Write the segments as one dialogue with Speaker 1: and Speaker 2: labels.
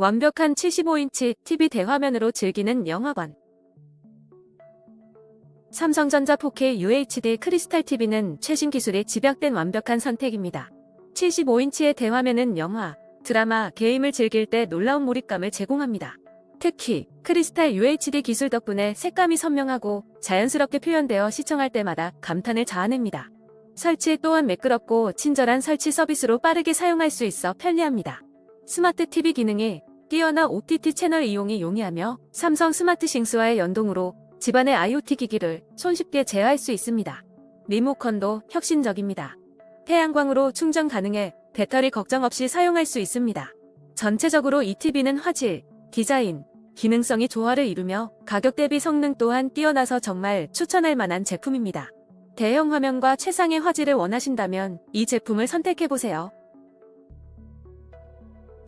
Speaker 1: 완벽한 75인치 TV 대화면으로 즐기는 영화관. 삼성전자 4K UHD 크리스탈 TV는 최신 기술이 집약된 완벽한 선택입니다. 75인치의 대화면은 영화, 드라마, 게임을 즐길 때 놀라운 몰입감을 제공합니다. 특히 크리스탈 UHD 기술 덕분에 색감이 선명하고 자연스럽게 표현되어 시청할 때마다 감탄을 자아냅니다. 설치 또한 매끄럽고 친절한 설치 서비스로 빠르게 사용할 수 있어 편리합니다. 스마트 TV 기능이 뛰어난 OTT 채널 이용이 용이하며 삼성 스마트 싱스와의 연동으로 집안의 IoT 기기를 손쉽게 제어할 수 있습니다. 리모컨도 혁신적입니다. 태양광으로 충전 가능해 배터리 걱정 없이 사용할 수 있습니다. 전체적으로 이 TV는 화질, 디자인, 기능성이 조화를 이루며 가격 대비 성능 또한 뛰어나서 정말 추천할 만한 제품입니다. 대형 화면과 최상의 화질을 원하신다면 이 제품을 선택해보세요.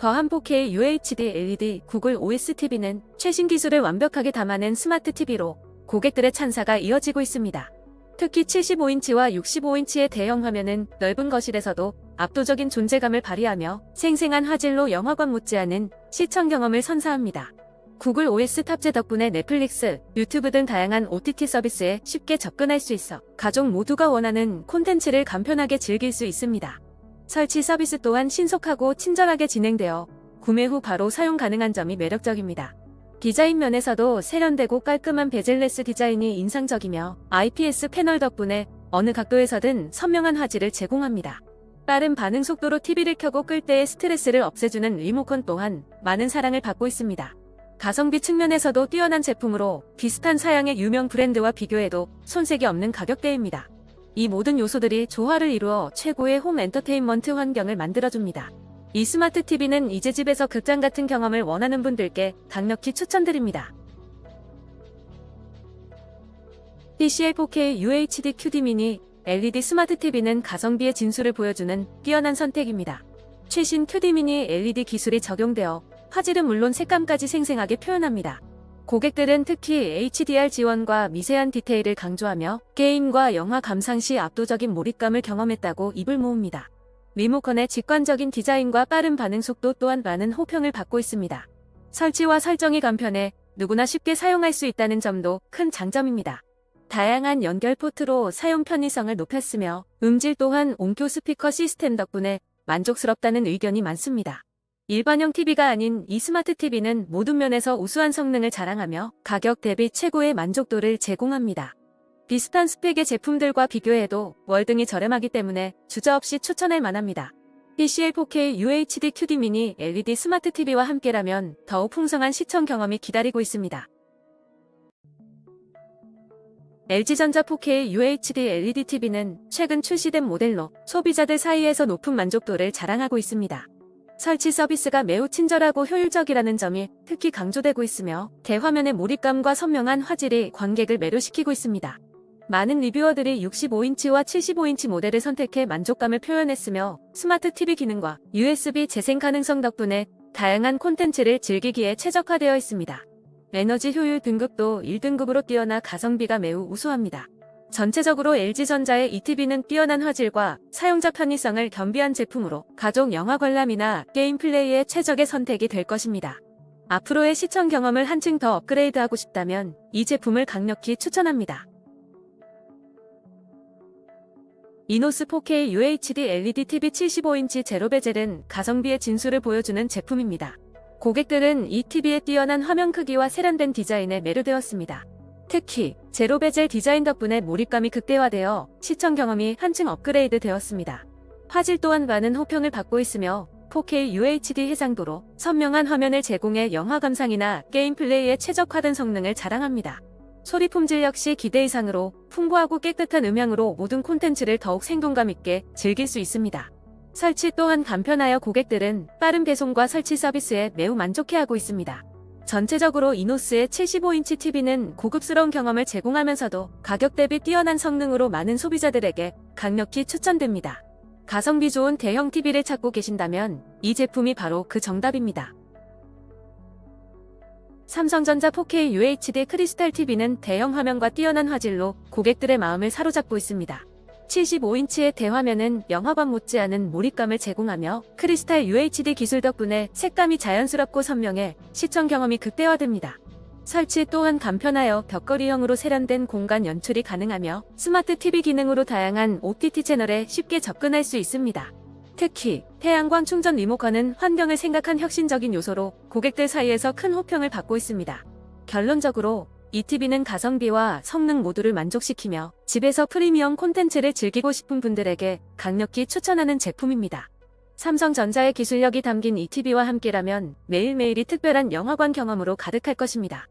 Speaker 1: 더한 4K UHD LED 구글 OS TV는 최신 기술을 완벽하게 담아낸 스마트 TV로 고객들의 찬사가 이어지고 있습니다. 특히 75인치와 65인치의 대형 화면은 넓은 거실에서도 압도적인 존재감을 발휘하며 생생한 화질로 영화관 못지않은 시청 경험을 선사합니다. 구글 OS 탑재 덕분에 넷플릭스, 유튜브 등 다양한 OTT 서비스에 쉽게 접근할 수 있어 가족 모두가 원하는 콘텐츠를 간편하게 즐길 수 있습니다. 설치 서비스 또한 신속하고 친절하게 진행되어 구매 후 바로 사용 가능한 점이 매력적입니다. 디자인 면에서도 세련되고 깔끔한 베젤레스 디자인이 인상적이며 IPS 패널 덕분에 어느 각도에서든 선명한 화질을 제공합니다. 빠른 반응 속도로 TV를 켜고 끌 때의 스트레스를 없애주는 리모컨 또한 많은 사랑을 받고 있습니다. 가성비 측면에서도 뛰어난 제품으로 비슷한 사양의 유명 브랜드와 비교해도 손색이 없는 가격대입니다. 이 모든 요소들이 조화를 이루어 최고의 홈 엔터테인먼트 환경을 만들어줍니다. 이 스마트 TV는 이제 집에서 극장 같은 경험을 원하는 분들께 강력히 추천드립니다. TCL 4K UHD QD 미니 LED 스마트 TV는 가성비의 진수를 보여주는 뛰어난 선택입니다. 최신 QD 미니 LED 기술이 적용되어 화질은 물론 색감까지 생생하게 표현합니다. 고객들은 특히 HDR 지원과 미세한 디테일을 강조하며 게임과 영화 감상 시 압도적인 몰입감을 경험했다고 입을 모읍니다. 리모컨의 직관적인 디자인과 빠른 반응 속도 또한 많은 호평을 받고 있습니다. 설치와 설정이 간편해 누구나 쉽게 사용할 수 있다는 점도 큰 장점입니다. 다양한 연결 포트로 사용 편의성을 높였으며 음질 또한 온표 스피커 시스템 덕분에 만족스럽다는 의견이 많습니다. 일반형 TV가 아닌 이 스마트 TV는 모든 면에서 우수한 성능을 자랑하며 가격 대비 최고의 만족도를 제공합니다. 비슷한 스펙의 제품들과 비교해도 월등히 저렴하기 때문에 주저없이 추천할 만합니다. TCL 4K UHD QD 미니 LED 스마트 TV와 함께라면 더욱 풍성한 시청 경험이 기다리고 있습니다. LG전자 4K UHD LED TV는 최근 출시된 모델로 소비자들 사이에서 높은 만족도를 자랑하고 있습니다. 설치 서비스가 매우 친절하고 효율적이라는 점이 특히 강조되고 있으며 대화면의 몰입감과 선명한 화질이 관객을 매료시키고 있습니다. 많은 리뷰어들이 65인치와 75인치 모델을 선택해 만족감을 표현했으며 스마트 TV 기능과 USB 재생 가능성 덕분에 다양한 콘텐츠를 즐기기에 최적화되어 있습니다. 에너지 효율 등급도 1등급으로 뛰어나 가성비가 매우 우수합니다. 전체적으로 LG전자의 이 TV는 뛰어난 화질과 사용자 편의성을 겸비한 제품으로 가족 영화 관람이나 게임 플레이에 최적의 선택이 될 것입니다. 앞으로의 시청 경험을 한층 더 업그레이드하고 싶다면 이 제품을 강력히 추천합니다. 이노스 4K UHD LED TV 75인치 제로 베젤은 가성비의 진수를 보여주는 제품입니다. 고객들은 이 TV의 뛰어난 화면 크기와 세련된 디자인에 매료되었습니다. 특히 제로 베젤 디자인 덕분에 몰입감이 극대화되어 시청 경험이 한층 업그레이드 되었습니다. 화질 또한 많은 호평을 받고 있으며 4K UHD 해상도로 선명한 화면을 제공해 영화 감상이나 게임 플레이에 최적화된 성능을 자랑합니다. 소리 품질 역시 기대 이상으로 풍부하고 깨끗한 음향으로 모든 콘텐츠를 더욱 생동감 있게 즐길 수 있습니다. 설치 또한 간편하여 고객들은 빠른 배송과 설치 서비스에 매우 만족해하고 있습니다. 전체적으로 이노스의 75인치 TV는 고급스러운 경험을 제공하면서도 가격 대비 뛰어난 성능으로 많은 소비자들에게 강력히 추천됩니다. 가성비 좋은 대형 TV를 찾고 계신다면 이 제품이 바로 그 정답입니다. 삼성전자 4K UHD 크리스탈 TV는 대형 화면과 뛰어난 화질로 고객들의 마음을 사로잡고 있습니다. 75인치의 대화면은 영화관 못지않은 몰입감을 제공하며 크리스탈 UHD 기술 덕분에 색감이 자연스럽고 선명해 시청 경험이 극대화됩니다. 설치 또한 간편하여 벽걸이형으로 세련된 공간 연출이 가능하며 스마트 TV 기능으로 다양한 OTT 채널에 쉽게 접근할 수 있습니다. 특히 태양광 충전 리모컨은 환경을 생각한 혁신적인 요소로 고객들 사이에서 큰 호평을 받고 있습니다. 결론적으로 이 TV는 가성비와 성능 모두를 만족시키며 집에서 프리미엄 콘텐츠를 즐기고 싶은 분들에게 강력히 추천하는 제품입니다. 삼성전자의 기술력이 담긴 이 TV와 함께라면 매일매일이 특별한 영화관 경험으로 가득할 것입니다.